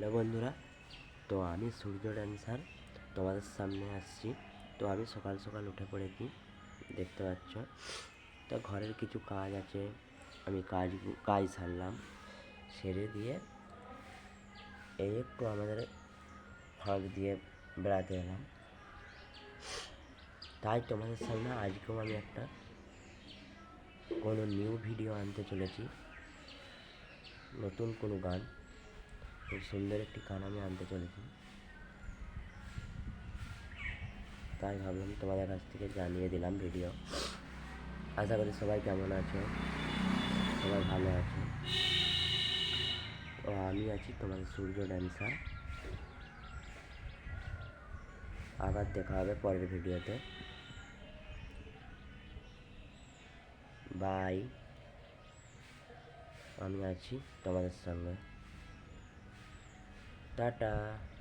Hello বন্ধুরা, তো আমি সূর্য ড্যান্সার তোমাদের সামনে আসছি। তো আমি সকাল সকাল উঠে পড়েছি, দেখতে পাচ্ছ। তো ঘরের কিছু কাজ আছে, আমি কাজ কাজ সারলাম, সেরে দিয়ে এই একটু আমাদের ফাঁক দিয়ে বেড়াতে এলাম। তাই তোমাদের সামনে আজকেও আমি একটা কোনো নিউ ভিডিও আনতে চলেছি, নতুন কোনো গান। খুব সুন্দর একটি গান আমি আনতে চলেছি। তাই ভাবলাম তোমাদের কাছ থেকে জানিয়ে দিলাম ভিডিও। আশা করি সবাই কেমন আছো? সবাই ভালো আছো? তো আমি আছি তোমাদের সূর্য ড্যান্সার। আবার দেখা হবে পরের ভিডিওতে। বাই। আমি আছি তোমাদের সঙ্গে। dadah.